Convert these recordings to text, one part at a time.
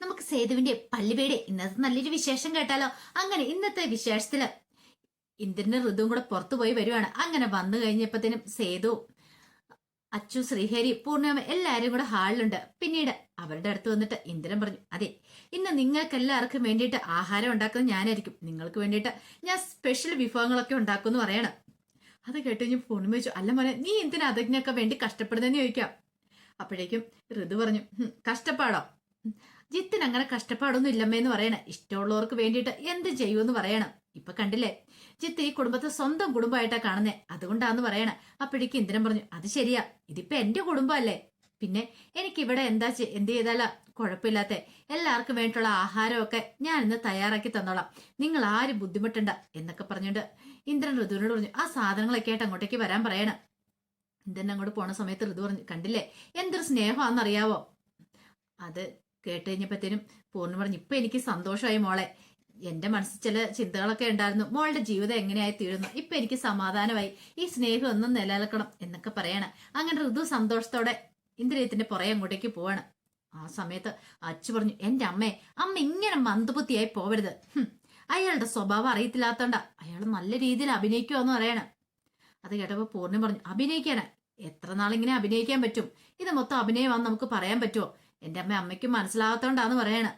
നമുക്ക് സേതുവിന്റെ പള്ളിവേടെ. ഇന്നത്തെ നല്ലൊരു വിശേഷം കേട്ടാലോ? അങ്ങനെ ഇന്നത്തെ വിശേഷത്തിൽ ഇന്ദ്രന്റെ ഋതുവും കൂടെ പുറത്തു പോയി വരുവാണ്. അങ്ങനെ വന്നു കഴിഞ്ഞപ്പോഴത്തേനും സേതു അച്ചു ശ്രീഹരി പൂർണിമ എല്ലാരും കൂടെ ഹാളിലുണ്ട്. പിന്നീട് അവരുടെ അടുത്ത് വന്നിട്ട് ഇന്ദ്രൻ പറഞ്ഞു അതെ ഇന്ന് നിങ്ങൾക്ക് എല്ലാവർക്കും വേണ്ടിയിട്ട് ആഹാരം ഉണ്ടാക്കുന്നത് ഞാനായിരിക്കും. നിങ്ങൾക്ക് വേണ്ടിയിട്ട് ഞാൻ സ്പെഷ്യൽ വിഭവങ്ങളൊക്കെ ഉണ്ടാക്കും എന്ന് പറയണം. അത് കേട്ട് കഴിഞ്ഞ് പൂർണിമ ചോദിച്ചു അല്ല മോനെ നീ എന്തിനാ അതിനൊക്കെ വേണ്ടി കഷ്ടപ്പെടുന്നതെന്ന് ചോദിക്കാം? അപ്പോഴേക്കും ഋതു പറഞ്ഞു "ഹും, കഷ്ടപ്പാടോ. ജിത്തിന് അങ്ങനെ കഷ്ടപ്പാടൊന്നും ഇല്ലമ്മേന്ന് പറയണ. ഇഷ്ടമുള്ളവർക്ക് വേണ്ടിയിട്ട് എന്ത് ചെയ്യുമെന്ന് പറയണം. ഇപ്പൊ കണ്ടില്ലേ? ജിത്ത് ഈ കുടുംബത്തെ സ്വന്തം കുടുംബമായിട്ടാ കാണുന്നേ. അതുകൊണ്ടാന്ന് പറയണ. അപ്പോഴേക്ക് ഇന്ദ്രൻ പറഞ്ഞു അത് ശരിയാ. ഇതിപ്പോ എന്റെ കുടുംബമല്ലേ? പിന്നെ എനിക്ക് ഇവിടെ എന്താ എന്ത് ചെയ്താലാ? കുഴപ്പമില്ലാത്ത. എല്ലാവർക്കും വേണ്ടിയിട്ടുള്ള ആഹാരമൊക്കെ ഞാൻ ഇന്ന് തയ്യാറാക്കി തന്നോളാം. നിങ്ങൾ ആരും ബുദ്ധിമുട്ടണ്ട എന്നൊക്കെ പറഞ്ഞിട്ട് ഇന്ദ്രൻ ഋതുവിനോട് പറഞ്ഞു ആ സാധനങ്ങളൊക്കെ ആയിട്ട് അങ്ങോട്ടേക്ക് വരാൻ പറയണം. ഇന്ദ്രൻ അങ്ങോട്ട് പോണ സമയത്ത് ഋതു പറഞ്ഞു കണ്ടില്ലേ? എന്തൊരു സ്നേഹമാണെന്നറിയാവോ? അത് കേട്ട് കഴിഞ്ഞപ്പോഴത്തേനും പൂർണ പറഞ്ഞു ഇപ്പൊ എനിക്ക് സന്തോഷമായി മോളെ. എന്റെ മനസ്സിൽ ചില ചിന്തകളൊക്കെ ഉണ്ടായിരുന്നു. മോളുടെ ജീവിതം എങ്ങനെയായി തീരുന്നു? ഇപ്പൊ എനിക്ക് സമാധാനമായി. ഈ സ്നേഹം ഒന്നും നിലനിൽക്കണം എന്നൊക്കെ പറയാണ്. അങ്ങനെ ഋതു സന്തോഷത്തോടെ ഇന്ദ്രിയത്തിന്റെ പുറകെ അങ്ങോട്ടേക്ക് പോവാണ്. ആ സമയത്ത് അച്ചു പറഞ്ഞു എന്റെ അമ്മേ അമ്മ ഇങ്ങനെ മന്ദബുദ്ധിയായി പോവരുത്. അയാളുടെ സ്വഭാവം അറിയത്തില്ലാത്തോണ്ട അയാൾ നല്ല രീതിയിൽ അഭിനയിക്കുമെന്ന് പറയണം. അത് കേട്ടപ്പോ പൂർണം പറഞ്ഞു അഭിനയിക്കാനാ? എത്ര നാളിങ്ങനെ അഭിനയിക്കാൻ പറ്റും? ഇത് മൊത്തം അഭിനയമാണെന്ന് നമുക്ക് പറയാൻ പറ്റുമോ എന്റെ അമ്മ അമ്മയ്ക്ക് മനസ്സിലാവാത്തോണ്ടാന്ന് പറയണ.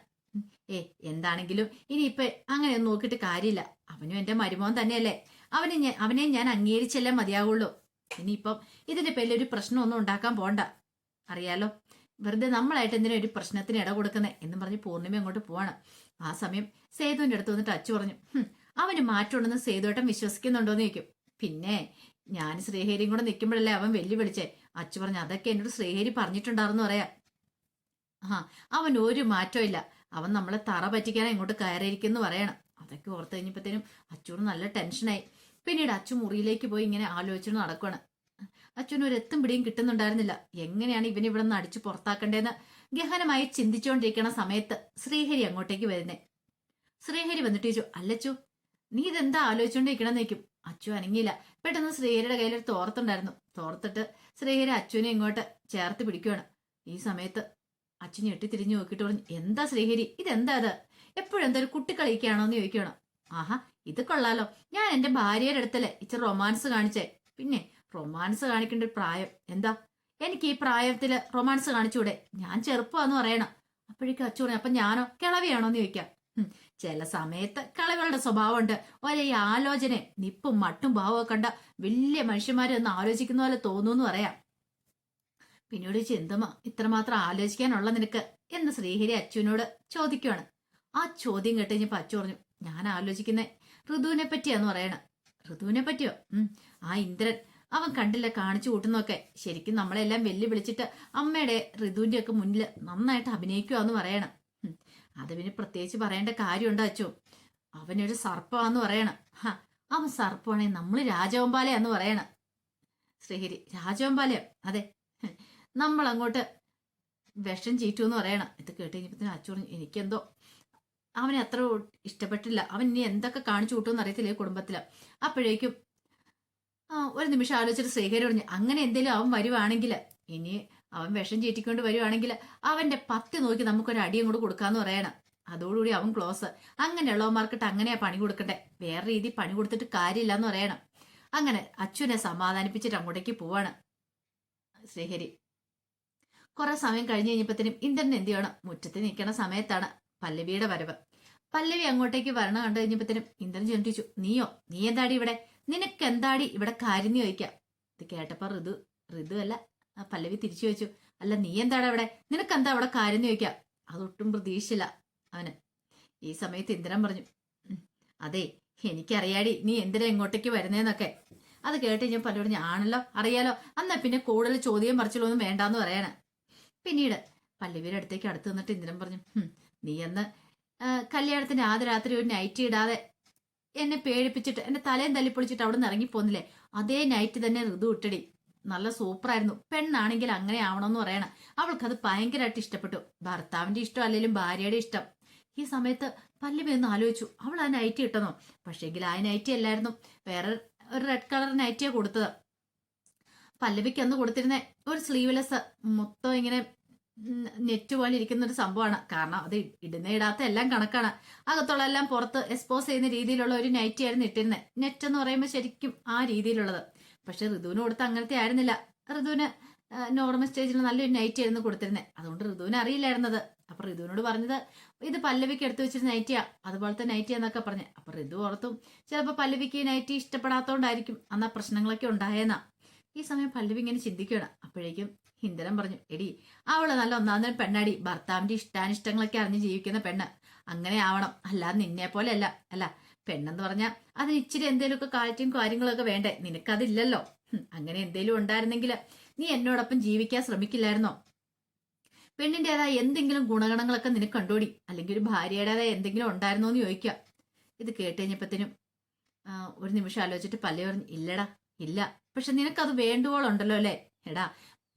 ഏ എന്താണെങ്കിലും ഇനി ഇപ്പൊ അങ്ങനെ നോക്കിട്ട് കാര്യമില്ല. അവനും എന്റെ മരുമോൻ തന്നെയല്ലേ. അവനെ ഞാൻ അവനെ ഞാൻ അംഗീകരിച്ചല്ലേ മതിയാവുള്ളൂ. ഇനിയിപ്പം ഇതിന്റെ പേരിൽ ഒരു പ്രശ്നമൊന്നും ഉണ്ടാക്കാൻ പോണ്ട. അറിയാലോ വെറുതെ നമ്മളായിട്ട് എന്തിനാ ഒരു പ്രശ്നത്തിന് ഇട കൊടുക്കുന്നത് എന്നും പറഞ്ഞ് പൂർണിമ അങ്ങോട്ട് പോവാണ്. ആ സമയം സേതുവിന്റെ അടുത്ത് വന്നിട്ട് അച്ചു പറഞ്ഞു "ഹും, അവന് മാറ്റമുണ്ടെന്ന് സേതുവേട്ടൻ വിശ്വസിക്കുന്നുണ്ടോന്ന് ചോദിക്കും. പിന്നെ ഞാൻ ശ്രീഹരിയും കൂടെ നിൽക്കുമ്പോഴല്ലേ അവൻ വെല്ലുവിളിച്ചേ? അച്ചു പറഞ്ഞു അതൊക്കെ എന്നോട് ശ്രീഹേരി പറഞ്ഞിട്ടുണ്ടായിരുന്നു പറയാം. ആ അവൻ ഒരു മാറ്റവും ഇല്ല. അവൻ നമ്മളെ തറ പറ്റിക്കാൻ ഇങ്ങോട്ട് കയറിയിരിക്കുന്നു പറയണം. അതൊക്കെ ഓർത്ത് കഴിഞ്ഞപ്പോഴത്തേനും അച്ചൂർ നല്ല ടെൻഷനായി. പിന്നീട് അച്ചു മുറിയിലേക്ക് പോയി ഇങ്ങനെ ആലോചിച്ചു നടക്കുകയാണ് അച്ഛന് ഒരു എത്തും പിടിയും കിട്ടുന്നുണ്ടായിരുന്നില്ല. എങ്ങനെയാണ് ഇവനെ ഇവിടെ നിന്ന് അടിച്ചു പുറത്താക്കേണ്ടതെന്ന് ഗഹനമായി ചിന്തിച്ചുകൊണ്ടിരിക്കുന്ന സമയത്ത് ശ്രീഹരി അങ്ങോട്ടേക്ക് വരുന്നേ. ശ്രീഹരി വന്നിട്ട് ചോദിച്ചു അല്ലച്ചു നീ ഇതെന്താ ആലോചിച്ചുകൊണ്ടിരിക്കണം നിൽക്കും അച്ചു അനങ്ങിയില്ല. പെട്ടെന്ന് ശ്രീഹരിയുടെ കയ്യിൽ ഒരു തോർത്തുണ്ടായിരുന്നു. തോർത്തിട്ട് ശ്രീഹരി അച്ചുവിനെ ഇങ്ങോട്ട് ചേർത്ത് പിടിക്കുകയാണ് ഈ സമയത്ത് അച്ഛൻ ഞെട്ടി തിരിഞ്ഞു നോക്കിയിട്ട് പറഞ്ഞു എന്താ ശ്രീഹരി? ഇതെന്താ അത് എപ്പോഴും എന്തൊരു കുട്ടിക്കളിക്കാണോ എന്ന് ചോദിക്കണം ആഹാ ഇത് കൊള്ളാലോ. ഞാൻ എന്റെ ഭാര്യയുടെ അടുത്തല്ലേ ഇച്ചിരി റൊമാൻസ് കാണിച്ചേ. പിന്നെ റൊമാൻസ് കാണിക്കേണ്ട ഒരു പ്രായം എന്താ? എനിക്ക് ഈ പ്രായത്തിൽ റൊമാൻസ് കാണിച്ചൂടെ? ഞാൻ ചെറുപ്പമാന്ന് പറയണം. അപ്പോഴേക്കും അച്ചു പറഞ്ഞു അപ്പൊ ഞാനോ? കിളവിയാണോ? എന്ന് ചോദിക്കാം. ചില സമയത്ത് കളവുകളുടെ സ്വഭാവമുണ്ട്. ഒരേ ആലോചന നിപ്പും മട്ടും ഭാവമൊക്കെ കണ്ട വലിയ മനുഷ്യന്മാരെ ഒന്ന് ആലോചിക്കുന്ന പോലെ തോന്നുന്നു പറയാം. പിന്നീട് ചിന്തമ? ഇത്രമാത്രം ആലോചിക്കാനുള്ള നിനക്ക്? എന്ന് ശ്രീഹരി അച്ഛനോട് ചോദിക്കുവാണ്. ആ ചോദ്യം കേട്ട് ഞാൻ അച്ചു പറഞ്ഞു ഞാൻ ആലോചിക്കുന്നേ ഋതുവിനെ പറ്റിയാന്ന് പറയണം. ഋതുവിനെ പറ്റിയോ ഉം ആ ഇന്ദ്രൻ. അവൻ കണ്ടില്ല കാണിച്ചു കൂട്ടുന്നൊക്കെ ശരിക്കും നമ്മളെല്ലാം വെല്ലുവിളിച്ചിട്ട് അമ്മയുടെ ഋതുവിന്റെ ഒക്കെ മുന്നിൽ നന്നായിട്ട് അഭിനയിക്കുവാന്ന് പറയണം. അത് പിന്നെ പ്രത്യേകിച്ച് പറയേണ്ട കാര്യമുണ്ടോ അച്ചു? അവനൊരു സർപ്പമാന്ന് പറയണം. അവൻ സർപ്പമാണെങ്കിൽ നമ്മൾ രാജവമ്പാലയാന്ന് പറയണം. ശ്രീഹരി രാജവമ്പാലയോ? അതെ. നമ്മൾ അങ്ങോട്ട് വിഷം ചീറ്റു എന്ന് പറയണം. ഇത് കേട്ട് കഴിഞ്ഞപ്പോൾ അച്ചു എനിക്കെന്തോ. അവനെ അത്ര ഇഷ്ടപ്പെട്ടില്ല. അവൻ ഇനി എന്തൊക്കെ കാണിച്ചു കൂട്ടുമെന്ന് അറിയത്തില്ല ഈ കുടുംബത്തിൽ. അപ്പോഴേക്കും ഒരു നിമിഷം ആലോചിച്ചിട്ട് ശ്രീഹരി പറഞ്ഞു അങ്ങനെ എന്തെങ്കിലും അവൻ വരുവാണെങ്കിൽ ഇനി അവൻ വിഷം ചീറ്റിക്കൊണ്ട് വരുവാണെങ്കിൽ അവന്റെ പത്തി നോക്കി നമുക്കൊരു അടിയും കൂടെ കൊടുക്കാന്ന് പറയണം. അതോടുകൂടി അവൻ ക്ലോസ്. അങ്ങനെ ഉള്ളവന്മാർക്കിട്ട് അങ്ങനെയാ പണി കൊടുക്കട്ടെ വേറെ രീതി പണി കൊടുത്തിട്ട് കാര്യമില്ല എന്ന് പറയണം. അങ്ങനെ അച്ഛനെ സമാധാനിപ്പിച്ചിട്ട് അങ്ങോട്ടേക്ക് പോവാണ് ശ്രീഹരി. കുറെ സമയം കഴിഞ്ഞ് കഴിഞ്ഞപ്പോഴത്തേനും ഇന്ദ്രൻ എന്ത് ചെയ്യണം? മുറ്റത്ത് നിൽക്കണ സമയത്താണ് പല്ലവിയുടെ വരവ്. പല്ലവി അങ്ങോട്ടേക്ക് വരണ കണ്ടു കഴിഞ്ഞപ്പോഴത്തേനും ഇന്ദ്രൻ ചിന്തിച്ചു നീയോ? നീ എന്താടി ഇവിടെ? നിനക്ക് എന്താടി ഇവിടെ കാര്യം ചോദിക്കാം? ഇത് കേട്ടപ്പോ ഋതു ഋതു അല്ല പല്ലവി തിരിച്ചു ചോദിച്ചു അല്ല നീ എന്താണ് അവിടെ നിനക്ക് എന്താ അവിടെ കാര്യം ചോദിക്കാം? അതൊട്ടും പ്രതീക്ഷയില്ല അവന്. ഈ സമയത്ത് ഇന്ദ്രൻ പറഞ്ഞു "ഉം, അതെ എനിക്കറിയാടി നീ എന്തിനാ ഇങ്ങോട്ടേക്ക് വരുന്നേന്നൊക്കെ. അത് കേട്ട് ഞാൻ പലരോട് ആണല്ലോ അറിയാലോ അന്നാ പിന്നെ കൂടുതൽ ചോദ്യം പറിച്ചിലൊന്നും വേണ്ടാന്ന് പറയണ. പിന്നീട് പല്ലവിയുടെ അടുത്തേക്ക് അടുത്ത് നിന്നിട്ട് ഇന്ദ്രൻ പറഞ്ഞു നീ എന്ന് ആ, കല്യാണത്തിന്റെ ആദ്യ രാത്രി ഒരു നൈറ്റ് ഇടാതെ എന്നെ പേടിപ്പിച്ചിട്ട് എന്റെ തലയും തല്ലിപ്പൊളിച്ചിട്ട് അവിടെ നിന്ന് ഇറങ്ങിപ്പോന്നില്ലേ? അതേ നൈറ്റ് തന്നെ ഋതു ഇട്ടടി. നല്ല സൂപ്പറായിരുന്നു. പെണ്ണാണെങ്കിൽ അങ്ങനെ ആവണമെന്ന് പറയണം. അവൾക്കത് ഭയങ്കരമായിട്ട് ഇഷ്ടപ്പെട്ടു. ഭർത്താവിന്റെ ഇഷ്ടം അല്ലെങ്കിലും ഭാര്യയുടെ ഇഷ്ടം. ഈ സമയത്ത് പല്ലവി ഒന്ന് ആലോചിച്ചു. അവൾ ആ നൈറ്റി ഇട്ടെന്നോ പക്ഷേങ്കിൽ ആ നൈറ്റി അല്ലായിരുന്നു. വേറെ ഒരു റെഡ് കളർ നൈറ്റിയാ കൊടുത്തത്. പല്ലവിക്ക് അന്ന് കൊടുത്തിരുന്ന ഒരു സ്ലീവ്ലെസ് മൊത്തം ഇങ്ങനെ നെറ്റ് പോലെ ഇരിക്കുന്ന ഒരു സംഭവമാണ്. കാരണം അത് ഇടുന്ന ഇടാത്ത എല്ലാം കണക്കാണ്. അകത്തുള്ള എല്ലാം പുറത്ത് എക്സ്പോസ് ചെയ്യുന്ന രീതിയിലുള്ള ഒരു നൈറ്റി ആയിരുന്നു ഇട്ടിരുന്നത് നെറ്റ് എന്ന് പറയുമ്പോൾ ശരിക്കും ആ രീതിയിലുള്ളത്. പക്ഷെ ഋതുവിന് കൊടുത്ത അങ്ങനത്തെ ആയിരുന്നില്ല. ഋതുവിന് നോർമൽ സ്റ്റേജിൽ നല്ലൊരു നൈറ്റി ആയിരുന്നു കൊടുത്തിരുന്നത് അതുകൊണ്ട് ഋതുവിന് അറിയില്ലായിരുന്നത്. അപ്പൊ ഋതുവിനോട് പറഞ്ഞത് ഇത് പല്ലവിക്ക് എടുത്തു വെച്ചിരുന്ന നൈറ്റിയാ അതുപോലത്തെ നൈറ്റി എന്നൊക്കെ പറഞ്ഞു. അപ്പൊ ഋതു ഓർത്തും ചിലപ്പോൾ പല്ലവിക്ക് നൈറ്റി ഇഷ്ടപ്പെടാത്തോണ്ടായിരിക്കും. അന്നാ പ്രശ്നങ്ങളൊക്കെ ഉണ്ടായെന്നാ ഈ സമയം പല്ലവി ഇങ്ങനെ ചിന്തിക്കുകയാണ്. അപ്പോഴേക്കും ഹിന്ദനം പറഞ്ഞു എടി അവൾ നല്ല ഒന്നാമത്തെ പെണ്ണാടി. ഭർത്താവിന്റെ ഇഷ്ടാനിഷ്ടങ്ങളൊക്കെ അറിഞ്ഞ് ജീവിക്കുന്ന പെണ്ണ്. അങ്ങനെ ആവണം. അല്ലാതെ നിന്നെ പോലെ അല്ല അല്ല പെണ്ണെന്ന് പറഞ്ഞാൽ അതിന് ഇച്ചിരി എന്തേലുമൊക്കെ കാറ്റും കാര്യങ്ങളൊക്കെ വേണ്ടേ? നിനക്കതില്ലല്ലോ. അങ്ങനെ എന്തേലും ഉണ്ടായിരുന്നെങ്കിൽ നീ എന്നോടൊപ്പം ജീവിക്കാൻ ശ്രമിക്കില്ലായിരുന്നോ? പെണ്ണിന്റെതായ എന്തെങ്കിലും ഗുണഗണങ്ങളൊക്കെ നിനക്ക് കണ്ടോടി. അല്ലെങ്കിൽ ഒരു ഭാര്യയുടേതായ എന്തെങ്കിലും ഉണ്ടായിരുന്നോ എന്ന് ചോദിക്കുക. ഇത് കേട്ട് ഒരു നിമിഷം ആലോചിച്ചിട്ട് പല്ലേ പറഞ്ഞു ഇല്ലടാ ഇല്ല. പക്ഷെ നിനക്കത് വേണ്ടുവോളുണ്ടല്ലോ അല്ലേ? എടാ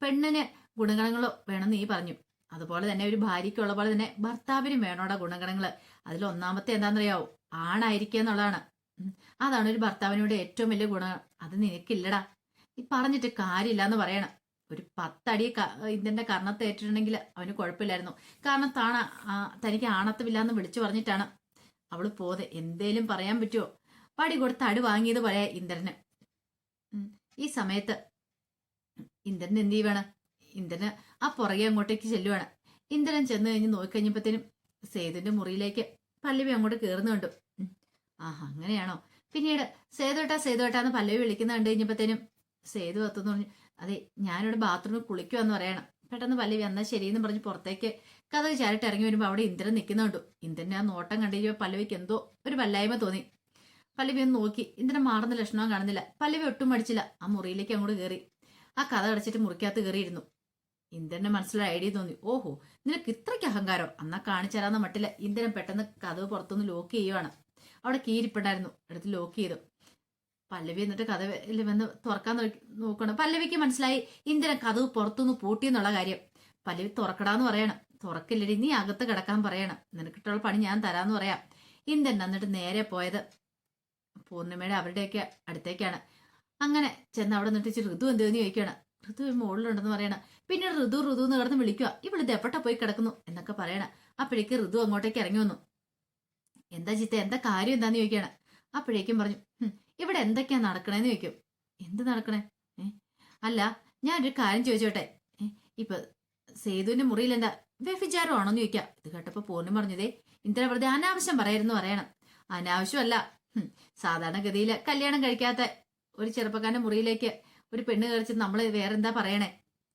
പെണ്ണിന് ഗുണഗണങ്ങളോ വേണമെന്ന് നീ പറഞ്ഞു. അതുപോലെ തന്നെ ഒരു ഭാര്യയ്ക്കുള്ള പോലെ തന്നെ ഭർത്താവിനും വേണോടാ ഗുണഗണങ്ങൾ അതിൽ ഒന്നാമത്തെ എന്താണെന്നറിയാവോ? ആണായിരിക്കുക എന്നുള്ളതാണ്. അതാണ് ഒരു ഭർത്താവിനോട് ഏറ്റവും വലിയ ഗുണം. അത് നിനക്കില്ലടാ. ഈ പറഞ്ഞിട്ട് കാര്യമില്ല എന്ന് പറയണം. ഒരു പത്തടി ഇതിന്റെ കർണത്ത് ഏറ്റിട്ടുണ്ടെങ്കിൽ അവന് കുഴപ്പമില്ലായിരുന്നു. കാരണം താണ തനിക്ക് ആണത്തമില്ല എന്ന് വിളിച്ചു പറഞ്ഞിട്ടാണ് അവൾ പോതെ എന്തേലും പറയാൻ പറ്റുമോ പടി കൊടുത്ത് അടി വാങ്ങിയത് പറയാ ഇന്ദ്രന്. ഈ സമയത്ത് ഇന്ദ്രൻ എന്ത് ചെയ്യുവാണ്? ഇന്ദ്രന് ആ പുറകെ അങ്ങോട്ടേക്ക് ചെല്ലുവാണ്. ഇന്ദ്രൻ ചെന്ന് കഴിഞ്ഞ് നോക്കിക്കഴിഞ്ഞപ്പോഴത്തേനും സേതുവിന്റെ മുറിയിലേക്ക് പല്ലവി അങ്ങോട്ട് കയറുന്നു കണ്ടു. ആ അങ്ങനെയാണോ? പിന്നീട് സേതുവേട്ടാ സേതുവേട്ടാന്ന് പല്ലവി വിളിക്കുന്ന കണ്ടു കഴിഞ്ഞപ്പോഴത്തേനും സേതു എത്തുന്നു പറഞ്ഞു അതെ ഞാനിവിടെ ബാത്റൂമിൽ കുളിക്കുവാന്ന് പറയണം. പെട്ടെന്ന് പല്ലവി എന്നാ ശരിയെന്ന് പറഞ്ഞ് പുറത്തേക്ക് കഥ ചാരിട്ട് ഇറങ്ങി വരുമ്പോൾ അവിടെ ഇന്ദ്രൻ നിൽക്കുന്നുണ്ടു ഇന്ദ്രൻ ആ നോട്ടം കണ്ടു കഴിഞ്ഞപ്പോൾ പല്ലവിക്ക് എന്തോ ഒരു വല്ലായ്മ തോന്നി. പല്ലവി ഒന്ന് നോക്കി. ഇന്ദ്രൻ മാറുന്ന ലക്ഷണവും കാണുന്നില്ല. പല്ലവി ഒട്ടും മടിച്ചില്ല. ആ മുറിയിലേക്ക് അങ്ങോട്ട് കയറി ആ കഥ അടച്ചിട്ട് മുറിക്കകത്ത് കയറിയിരുന്നു ഇന്ദ്രന്റെ മനസ്സിലൊരു ഐഡിയ തോന്നി. ഓഹോ നിനക്ക് ഇത്രയ്ക്ക് അഹങ്കാരം. അന്നാ കാണിച്ചരാന്ന മട്ടില്ല ഇന്ദ്രൻ പെട്ടെന്ന് കഥവ് പുറത്തുനിന്ന് ലോക്ക് ചെയ്യുവാണ്. അവിടെ കീരിപ്പുണ്ടായിരുന്നു. എടുത്ത് ലോക്ക് ചെയ്തു. പല്ലവി എന്നിട്ട് കഥ വന്ന് തുറക്കാൻ നോക്കി- നോക്കണം പല്ലവിക്ക് മനസ്സിലായി ഇന്ദ്രൻ കഥവ് പുറത്തുനിന്ന് പൂട്ടി എന്നുള്ള കാര്യം. പല്ലവി തുറക്കടാന്ന് പറയണം. തുറക്കില്ലടി നീ അകത്ത് കിടക്കാൻ പറയണം. നിനക്കിട്ടുള്ള പണി ഞാൻ തരാന്ന് പറയാം. ഇന്ദ്രൻ എന്നിട്ട് നേരെ പോയത് പൂർണിമയുടെ അവരുടെയൊക്കെ അടുത്തേക്കാണ്. അങ്ങനെ ചെന്ന് അവിടെ നിന്നിട്ട് ഋതു എന്തെന്ന് ചോദിക്കുകയാണ്. ഋതു മുകളിലുണ്ടെന്ന് പറയണം. പിന്നീട് ഋതു ഋതു എന്ന് കിടന്ന് വിളിക്കുക. ഇവളിത് എപ്പോഴാ പോയി കിടക്കുന്നു എന്നൊക്കെ പറയണം. അപ്പോഴേക്ക് ഋതു അങ്ങോട്ടേക്ക് ഇറങ്ങി വന്നു. എന്താ ചിത്ത? എന്താ കാര്യം എന്താന്ന് ചോദിക്കുകയാണ്. അപ്പോഴേക്കും പറഞ്ഞു ഇവിടെ എന്തൊക്കെയാ നടക്കണേന്ന് ചോദിക്കും. എന്ത് നടക്കണേ? അല്ല ഞാൻ ഒരു കാര്യം ചോദിച്ചോട്ടെ. ഇപ്പൊ സേതുവിന്റെ മുറിയിൽ എന്താ വ്യഭിചാരം ആണോന്ന് ചോദിക്കാം ഇത് കേട്ടപ്പോ പൂർണി പറഞ്ഞതേ ഇന്ദ്ര വെറുതെ അനാവശ്യം പറയരുന്ന് പറയണം. അനാവശ്യമല്ല സാധാരണഗതിയിൽ കല്യാണം കഴിക്കാത്ത ഒരു ചെറുപ്പക്കാരന്റെ മുറിയിലേക്ക് ഒരു പെണ്ണ് കയറിച്ച് നമ്മൾ വേറെന്താ പറയണേ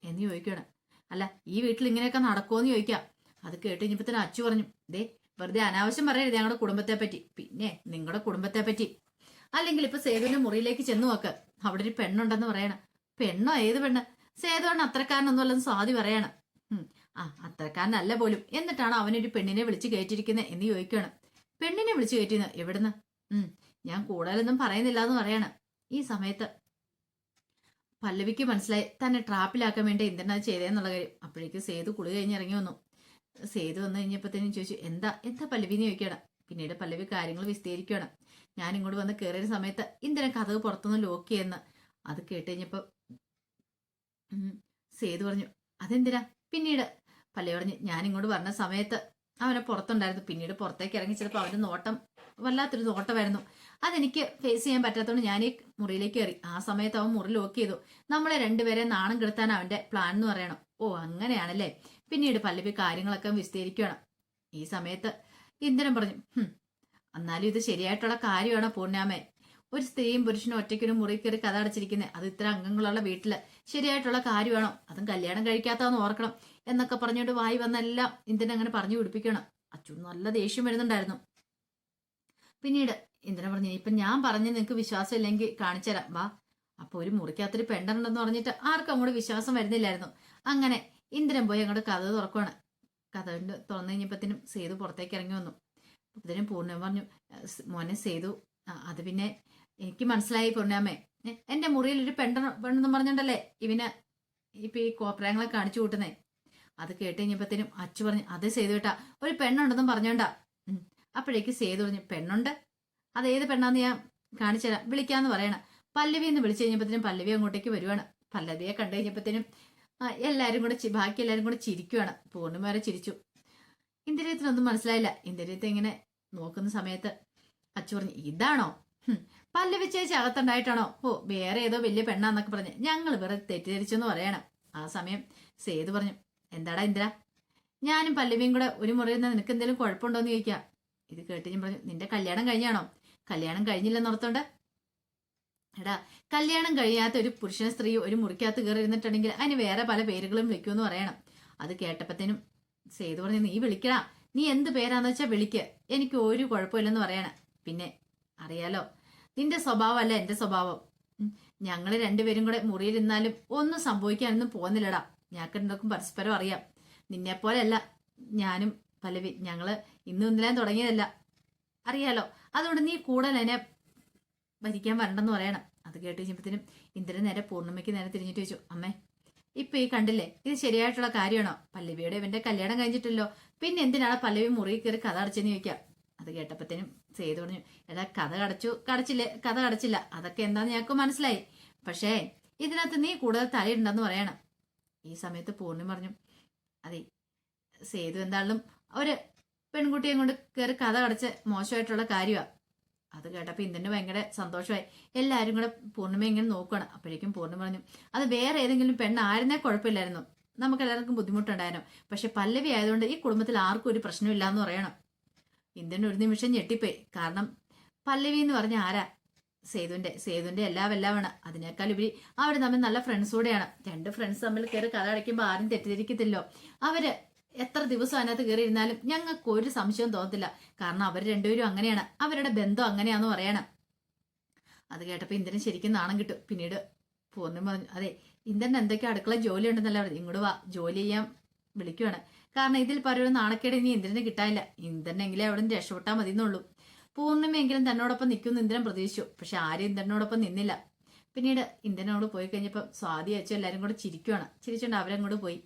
എന്ന് ചോദിക്കണം അല്ല ഈ വീട്ടിൽ ഇങ്ങനെയൊക്കെ നടക്കുമോന്ന് ചോദിക്കാം അത് കേട്ട് തന്നെ അച്ചു പറഞ്ഞു ദേ വെറുതെ അനാവശ്യം പറയരുത് ഞങ്ങളുടെ കുടുംബത്തെ പറ്റി പിന്നെ നിങ്ങളുടെ കുടുംബത്തെ പറ്റി അല്ലെങ്കിൽ ഇപ്പൊ സേതുവിന്റെ മുറിയിലേക്ക് ചെന്ന് നോക്ക്. അവിടെ ഒരു പെണ്ണുണ്ടെന്ന് പറയണം. പെണ്ണോ ഏത് പെണ്ണ്? സേതുവാണ് അത്രക്കാരനൊന്നും അല്ലെന്ന് സ്വാതി പറയണം. ആ അത്രക്കാരനല്ല പോലും. എന്നിട്ടാണ് അവനൊരു പെണ്ണിനെ വിളിച്ചു കയറ്റിയിരിക്കുന്നത് എന്ന് ചോദിക്കുകയാണ്. പെണ്ണിനെ വിളിച്ചു കയറ്റിയെന്ന് എവിടുന്ന്? ഞാൻ കൂടുതലൊന്നും പറയുന്നില്ല എന്ന് പറയാണ്. ഈ സമയത്ത് പല്ലവിക്ക് മനസ്സിലായി തന്നെ ട്രാപ്പിലാക്കാൻ വേണ്ടി എന്തിനാ ചെയ്തതെന്നുള്ള കാര്യം. അപ്പോഴേക്ക് സേതു കുളി കഴിഞ്ഞ് ഇറങ്ങി വന്നു. സേതു വന്നു കഴിഞ്ഞപ്പോഴത്തേനും ചോദിച്ചു എന്താ? എന്താ പല്ലവിന്ന് ചോദിക്കണം പിന്നീട് പല്ലവി കാര്യങ്ങൾ വിശദീകരിക്കുകയാണ്. ഞാൻ ഇങ്ങോട്ട് വന്ന് കയറിയ സമയത്ത് ഇന്ദിര കഥവ് പുറത്തുനിന്ന് ലോക്ക് ചെയ്യുന്ന? അത് കേട്ട് കഴിഞ്ഞപ്പോൾ സേതു പറഞ്ഞു അതെന്തിനാ? പിന്നീട് പല്ലവി പറഞ്ഞു ഞാൻ ഇങ്ങോട്ട് പറഞ്ഞ സമയത്ത് അവനെ പുറത്തുണ്ടായിരുന്നു. പിന്നീട് പുറത്തേക്ക് ഇറങ്ങി ചിലപ്പോൾ അവന്റെ നോട്ടം വല്ലാത്തൊരു നോട്ടമായിരുന്നു. അതെനിക്ക് ഫേസ് ചെയ്യാൻ പറ്റാത്തതുകൊണ്ട് ഞാൻ ഈ മുറിയിലേക്ക് കയറി. ആ സമയത്ത് അവൻ മുറി ലോക്ക് ചെയ്തു. നമ്മളെ രണ്ടുപേരെ നാണം കെടുത്താൻ അവന്റെ പ്ലാൻ എന്ന് പറയണം. ഓ അങ്ങനെയാണല്ലേ. പിന്നീട് പല്ലവി കാര്യങ്ങളൊക്കെ വിസ്തീരിക്കുകയാണ്. ഈ സമയത്ത് ഇന്ദ്രൻ പറഞ്ഞു "ഹും, എന്നാലും ഇത് ശരിയായിട്ടുള്ള കാര്യമാണോ പൂർണാമേ ഒരു സ്ത്രീയും പുരുഷനും ഒറ്റയ്ക്കൊരു മുറി കയറി കഥ അടച്ചിരിക്കുന്നത് അത് ഇത്ര അംഗങ്ങളുള്ള വീട്ടിൽ ശരിയായിട്ടുള്ള കാര്യമാണോ അതും കല്യാണം കഴിക്കാത്തതെന്ന് ഓർക്കണം എന്നൊക്കെ പറഞ്ഞുകൊണ്ട് വായി വന്നെല്ലാം ഇന്ദ്രൻ അങ്ങനെ പറഞ്ഞു പിടിപ്പിക്കണം. അച്ഛൻ നല്ല ദേഷ്യം വരുന്നുണ്ടായിരുന്നു. പിന്നീട് ഇന്ദ്രൻ പറഞ്ഞു ഇപ്പൊ ഞാൻ പറഞ്ഞ് നിങ്ങൾക്ക് വിശ്വാസം ഇല്ലെങ്കിൽ കാണിച്ചുതരാം വാ. അപ്പൊ ഒരു മുറിക്കകത്തൊരു പെണ്ണുണ്ടെന്ന് പറഞ്ഞിട്ട് ആർക്കും അങ്ങോട്ട് വിശ്വാസം വരുന്നില്ലായിരുന്നു. അങ്ങനെ ഇന്ദ്രൻ പോയി അങ്ങോട്ട് കഥ തുറക്കുവാണ്. കഥ തുറന്നു കഴിഞ്ഞപ്പത്തിനും സേതു പുറത്തേക്ക് ഇറങ്ങി വന്നു. അപ്പത്തിനും പൂർണം പറഞ്ഞു മോനെ സേതു അത് പിന്നെ എനിക്ക് മനസ്സിലായി എ- എന്റെ മുറിയിൽ ഒരു പെണ്ണ പെണ്ണെന്ന് പറഞ്ഞിട്ടല്ലേ ഇവന് ഇപ്പൊ ഈ കോപ്രായങ്ങളെ കാണിച്ചു കൂട്ടുന്നേ? അത് കേട്ട് കഴിഞ്ഞപ്പത്തിനും അച്ചു പറഞ്ഞു അത് സേതു കേട്ടാ ഒരു പെണ്ണുണ്ടെന്നും പറഞ്ഞോണ്ടാ. അപ്പോഴേക്ക് സേതു പറഞ്ഞു പെണ്ണുണ്ട്? അത് ഏത് പെണ്ണാന്ന് ഞാൻ കാണിച്ചു തരാം വിളിക്കാന്ന് പറയണം. പല്ലവി എന്ന് വിളിച്ചു കഴിഞ്ഞപ്പോഴത്തേനും പല്ലവി അങ്ങോട്ടേക്ക് വരുവാണ്. പല്ലവിയെ കണ്ടു കഴിഞ്ഞപ്പോഴത്തേനും എല്ലാവരും കൂടെ ബാക്കി എല്ലാവരും കൂടെ ചിരിക്കുവാണ്. പൂർണിമ വരെ ചിരിച്ചു. ഇന്ദ്രിയത്തിനൊന്നും മനസ്സിലായില്ല. ഇന്ദ്രിയത്തെ ഇങ്ങനെ നോക്കുന്ന സമയത്ത് അച്ചു പറഞ്ഞു ഇതാണോ? പല്ലവി ചേച്ചി അകത്തുണ്ടായിട്ടാണോ ഓ വേറെ ഏതോ വലിയ പെണ്ണാന്നൊക്കെ പറഞ്ഞ്. ഞങ്ങൾ വേറെ തെറ്റിദ്ധരിച്ചെന്ന് പറയണം. ആ സമയം സേതു പറഞ്ഞു എന്താടാ ഇന്ദ്ര? ഞാനും പല്ലവിയും കൂടെ ഒരു മുറിയിൽ നിന്ന് നിനക്ക് എന്തെങ്കിലും കുഴപ്പമുണ്ടോന്ന് ചോദിക്കാം. ഇത് കേട്ട് ഞാൻ പറഞ്ഞു നിന്റെ കല്യാണം കഴിഞ്ഞാണോ? കല്യാണം കഴിഞ്ഞില്ലെന്ന് ഓർത്തോണ്ട് എടാ കല്യാണം കഴിയാത്ത ഒരു പുരുഷന സ്ത്രീ ഒരു മുറിക്കകത്ത് കയറി ഇരുന്നിട്ടുണ്ടെങ്കിൽ അതിന് വേറെ പല പേരുകളും വിളിക്കുമെന്ന് പറയണം. അത് കേട്ടപ്പത്തേനും സേതു പറഞ്ഞു നീ വിളിക്കടാ. നീ എന്ത് പേരാന്ന് വെച്ചാൽ വിളിക്ക്. എനിക്ക് ഒരു കുഴപ്പമില്ലെന്ന് പറയണം. പിന്നെ അറിയാലോ നിന്റെ സ്വഭാവമല്ല എന്റെ സ്വഭാവം. ഞങ്ങൾ രണ്ടുപേരും കൂടെ മുറിയിലിരുന്നാലും ഒന്നും സംഭവിക്കാനൊന്നും പോകുന്നില്ലടാ. ഞങ്ങൾക്ക് എന്തൊക്കെ പരസ്പരം അറിയാം. നിന്നെ പോലെയല്ല ഞാനും പലവി ഞങ്ങൾ ഇന്നും ഇന്നലെ തുടങ്ങിയതല്ല. അറിയാലോ. അതുകൊണ്ട് നീ കൂടുതൽ എന്നെ ഭരിക്കാൻ വരണ്ടെന്ന് പറയണം. അത് കേട്ട് കഴിഞ്ഞപ്പോഴത്തേനും ഇന്ദ്രൻ നേരെ പൂർണിമയ്ക്ക് നേരെ തിരിഞ്ഞിട്ട് വെച്ചു അമ്മേ ഇപ്പൊ ഈ കണ്ടില്ലേ? ഇത് ശരിയായിട്ടുള്ള കാര്യമാണോ? പല്ലവിയുടെ ഇവന്റെ കല്യാണം കഴിഞ്ഞിട്ടല്ലോ. പിന്നെ എന്തിനാണ് പല്ലവി മുറിയിൽ കയറി കഥ അടച്ചെന്ന് ചോദിക്കാം? അത് കേട്ടപ്പത്തേനും സേതു പറഞ്ഞു എടാ കഥ കടച്ചു കടച്ചില്ല? കഥ കടച്ചില്ല. അതൊക്കെ എന്താന്ന് ഞങ്ങൾക്ക് മനസ്സിലായി. പക്ഷേ ഇതിനകത്ത് നീ കൂടുതൽ തലയുണ്ടെന്ന് പറയണം. ഈ സമയത്ത് പൂർണി പറഞ്ഞു അതെ സേതു എന്താണെങ്കിലും ഒരു പെൺകുട്ടിയെ കൊണ്ട് കയറി കഥ കടച്ച് മോശമായിട്ടുള്ള കാര്യമാണ് അത് കേട്ടപ്പോൾ ഇന്ദ്രന് ഭയങ്കര സന്തോഷമായി. എല്ലാവരും കൂടെ പൂർണിമ ഇങ്ങനെ നോക്കുകയാണ് അപ്പോഴേക്കും പൂർണി പറഞ്ഞു അത് വേറെ ഏതെങ്കിലും പെണ്ണായിരുന്നേ കുഴപ്പമില്ലായിരുന്നു. നമുക്ക് എല്ലാവർക്കും ബുദ്ധിമുട്ടുണ്ടായിരുന്നു. പക്ഷെ പല്ലവി ആയതുകൊണ്ട് ഈ കുടുംബത്തിൽ ആർക്കും ഒരു പ്രശ്നമില്ല എന്ന് പറയണം. ഇന്ദ്രൻ ഒരു നിമിഷം ഞെട്ടിപ്പോയി. കാരണം പല്ലവി എന്ന് പറഞ്ഞ ആരാ? സേതുവിന്റെ സേതുവിന്റെ എല്ലാം എല്ലാമാണ് അതിനേക്കാൾ ഉപരി അവർ തമ്മിൽ നല്ല ഫ്രണ്ട്സ് കൂടെയാണ് രണ്ട് ഫ്രണ്ട്സ് തമ്മിൽ കയറി കഥ അടയ്ക്കുമ്പോൾ ആരും തെറ്റിദ്ധരിക്കത്തില്ലോ. അവർ എത്ര ദിവസം അതിനകത്ത് കയറി ഇരുന്നാലും ഞങ്ങൾക്ക് ഒരു സംശയവും തോന്നത്തില്ല. കാരണം അവർ രണ്ടുപേരും അങ്ങനെയാണ്. അവരുടെ ബന്ധം അങ്ങനെയാന്ന് പറയണം. അത് കേട്ടപ്പോൾ ഇന്ദ്രൻ ശരിക്കും നാണം കിട്ടും. പിന്നീട് പൂർണിമ അതെ ഇന്ദ്രൻ എന്തൊക്കെ അടുക്കള ജോലി ഉണ്ടെന്നല്ല പറഞ്ഞു ഇങ്ങോട്ട് വാ ജോലി ചെയ്യാൻ വിളിക്കുവാണ്. കാരണം ഇതിൽ പറയൊരു നാണക്കേട് ഇനി ഇന്ദ്രന് കിട്ടാനില്ല. ഇന്ദ്രനെങ്കിലും അവിടെ നിന്ന് രക്ഷപ്പെട്ടാൽ മതി എന്നുള്ളൂ പൂർണിമയെങ്കിലും തന്നോടൊപ്പം നിൽക്കുമെന്ന് ഇന്ദ്രൻ പ്രതീക്ഷിച്ചു. പക്ഷെ ആരും ഇന്ദ്രനോടൊപ്പം നിന്നില്ല. പിന്നീട് ഇന്ദ്രനോട് പോയി കഴിഞ്ഞപ്പോൾ സ്വാതി അച്ഛൻ എല്ലാവരും കൂടെ ചിരിക്കുവാണ്. ചിരിച്ചുകൊണ്ട് അവരങ്ങോട്ട് പോയി.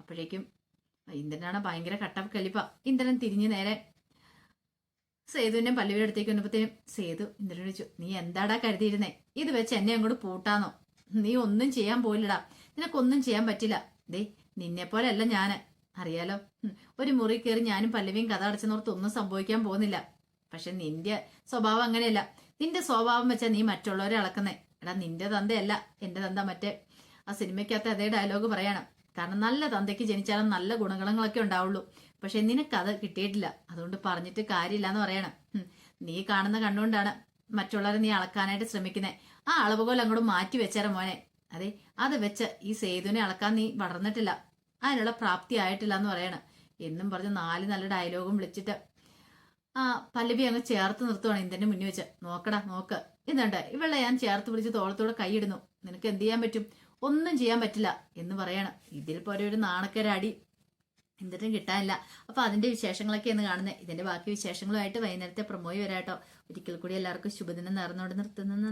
അപ്പോഴേക്കും ഇന്ദ്രനാണ് ഭയങ്കര കട്ടപ്പ് കലിപ്പ ഇന്ദ്രൻ തിരിഞ്ഞു നേരെ സേതുവിന്റെ പല്ലുവിയുടെ അടുത്തേക്ക് വന്നപ്പോഴത്തേനും സേതു ഇന്ദ്രൻ ചോദിച്ചു നീ എന്താടാ കരുതിയിരുന്നേ? ഇത് വെച്ച് എന്നെ അങ്ങോട്ട് പൂട്ടാന്നോ? നീ ഒന്നും ചെയ്യാൻ പോയില്ലടാ. നിനക്കൊന്നും ചെയ്യാൻ പറ്റില്ല. ദേ നിന്നെ പോലെയല്ല ഞാൻ. അറിയാലോ. ഒരു മുറി കയറി ഞാനും പല്ലവിയും കഥ അടച്ചെന്നോർത്ത് ഒന്നും സംഭവിക്കാൻ പോകുന്നില്ല. പക്ഷെ നിന്റെ സ്വഭാവം അങ്ങനെയല്ല. നിന്റെ സ്വഭാവം വെച്ചാ നീ മറ്റുള്ളവരെ അളക്കുന്നേ. എടാ നിന്റെ തന്തയല്ല എന്റെ തന്ത മറ്റേ. ആ സിനിമയ്ക്കകത്ത് അതേ ഡയലോഗ് പറയണം. കാരണം നല്ല തന്തയ്ക്ക് ജനിച്ചാലും നല്ല ഗുണഗണങ്ങളൊക്കെ ഉണ്ടാവുള്ളൂ. പക്ഷെ നിനക്ക് അത് കിട്ടിയിട്ടില്ല. അതുകൊണ്ട് പറഞ്ഞിട്ട് കാര്യമില്ല എന്ന് പറയണം നീ കാണുന്ന കണ്ടുകൊണ്ടാണ് മറ്റുള്ളവരെ നീ അളക്കാനായിട്ട് ശ്രമിക്കുന്നത് ആ അളവുകോൽ മാറ്റി വെച്ചേര മോനെ. അതെ അത് വെച്ച് ഈ സേതുവിനെ അളക്കാൻ നീ വളർന്നിട്ടില്ല. അതിനുള്ള പ്രാപ്തി ആയിട്ടില്ല എന്ന് പറയണം. എന്നും പറഞ്ഞ് നാല് നല്ല ഡയലോഗും വിളിച്ചിട്ട് ആ പല്ലവി അങ്ങ് ചേർത്ത് നിർത്തുവാണ് ഇന്ത്യന്റെ മുന്നിൽ വെച്ച്. നോക്കടാ നോക്ക്. എന്നുണ്ട് ഇവളെ ഞാൻ ചേർത്ത് പിടിച്ച് തോളത്തോടെ കൈയിടുന്നു നിനക്ക് എന്ത് ചെയ്യാൻ പറ്റും? ഒന്നും ചെയ്യാൻ പറ്റില്ല എന്ന് പറയണം. ഇതിൽ പോലെ ഒരു നാണക്കേരടി എന്തിട്ടും കിട്ടാനില്ല. അപ്പൊ അതിന്റെ വിശേഷങ്ങളൊക്കെ വിശേഷങ്ങളൊക്കെയാണ് കാണുന്നത് ഇതിന്റെ ബാക്കി വിശേഷങ്ങളുമായിട്ട് വൈകുന്നേരത്തെ പ്രൊമോയി വരാട്ടോ. ഒരിക്കൽ കൂടി എല്ലാവർക്കും ശുഭദിനം നേർന്നുകൊണ്ട് നിർത്തുന്നു.